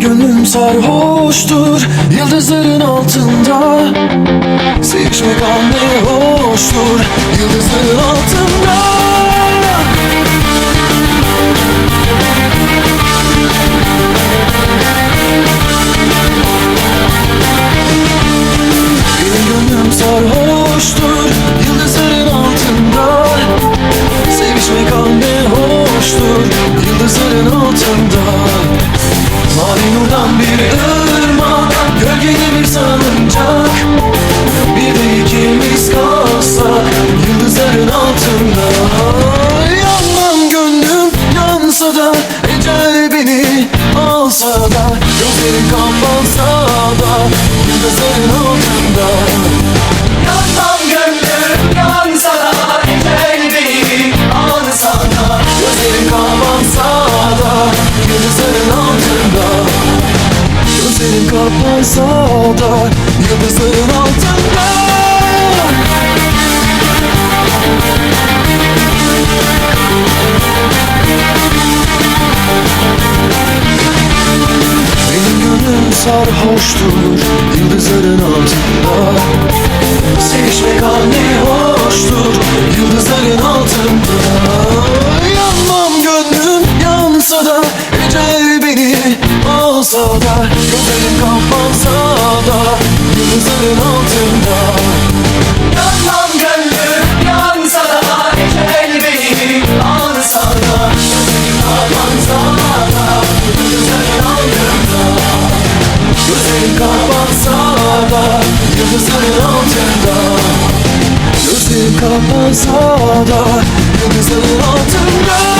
Gönlüm sarhoştur Yıldızların altında. Sevişmek an ne hoştur Yıldızların altında. Benim gönlüm sarhoştur Yıldızların altında. Sevişmek an ne hoştur Yıldızların altında Nurdan bir ırmak Gölgeli bir salıncak. Bir de ikimiz kalsak Yıldızların altında. Yanmam gönlüm yansa da Ecel beni alsa da. Gözlerim kapansa da Yıldızların altında. Yanmam gönlüm yansa da Ecel beni alsa da. Gözlerim kapansa da Kapansa da Yıldızların altında. Benim gönlüm sarhoştur Yıldızların altında. Sevişmek an ne hoştur Yıldızların altında. Yanmam gönlüm yansa da Ecel beni alsa da. Gözlerim kapansa da Yıldızların altında. Yanmam gönlüm yansa da Ecel beni alsa da. Gözlerim kapansa da Yıldızların altında. Gözlerim kapansa da Yıldızların altında. Gözlerim kapansa da Yıldızların altında